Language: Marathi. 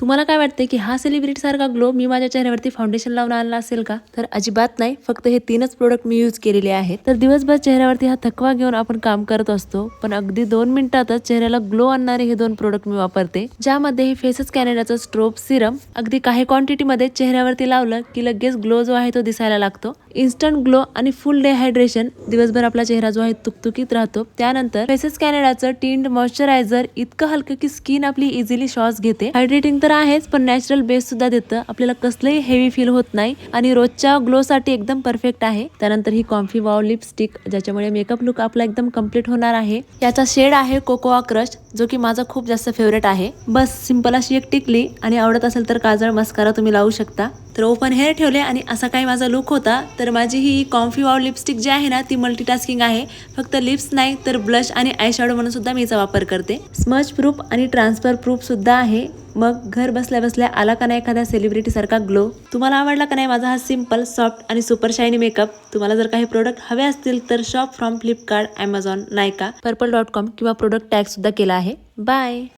तुम्हाला काय वाटतं की हा सेलिब्रिटीसारखा ग्लो मी माझ्या चेहऱ्यावरती फाउंडेशन लावून आणला असेल का? तर अजिबात नाही. फक्त हे तीनच प्रोडक्ट मी यूज केलेले आहेत. तर दिवसभर चेहऱ्यावरती हा थकवा घेऊन आपण काम करत असतो. पण अगदी दोन मिनिटातच चेहऱ्याला ग्लो आणणारे हे दोन प्रोडक्ट मी वापरते. ज्यामध्ये हे फेसस कॅनेडाचं स्ट्रोप सिरम अगदी काही क्वांटिटीमध्ये चेहऱ्यावरती लावलं की लगेच ग्लो जो आहे तो दिसायला लागतो. इन्स्टंट ग्लो आणि फुल डेहायड्रेशन दिवसभर आपला चेहरा जो आहे तुकतुकीत राहतो. त्यानंतर फेसेस कॅनेडाचं टिंड मॉइश्चरायझर इतकं हलकं की स्किन आपली इझिली श्वास घेते. हायड्रेटिंग तर आहेच पण नॅचरल बेस सुद्धा देतं. आपल्याला कसलंही हेवी फील होत नाही. आणि रोजच्या ग्लो साठी एकदम परफेक्ट आहे. त्यानंतर ही कॉम्फी वाव लिपस्टिक ज्याच्यामुळे मेकअप लुक आपला एकदम कंप्लीट होणार आहे. याचा शेड आहे कोकोआ क्रश जो की माझा खूप जास्त फेवरेट आहे. बस सिंपल अशी एक टिकली. आणि आवडत असेल तर काजळ मस्कारा तुम्ही लावू शकता. तर ओपन हेअर ठेवले आणि असा काही माझा लुक होता तर माझी ही कॉम्फी वाव लिपस्टिक जी आहे ना ती मल्टीटास्किंग आहे. फक्त लिप्स नाही तर ब्लश आणि आयशॅडो म्हणून सुद्धा मी याचा वापर करते. स्मच प्रूफ आणि ट्रान्सफर प्रूफ सुद्धा आहे. मग घर बसल्या बसल्या आला का नाही एखाद्या सेलिब्रिटीसारखा ग्लो तुम्हाला आवडला का नाही माझा हा सिंपल सॉफ्ट आणि सुपर शायनी मेकअप तुम्हाला जर काही प्रोडक्ट हवे असतील तर shop from Flipkart Amazon Nykaa purple dot com किंवा प्रोडक्ट टॅग सुद्धा केला आहे. बाय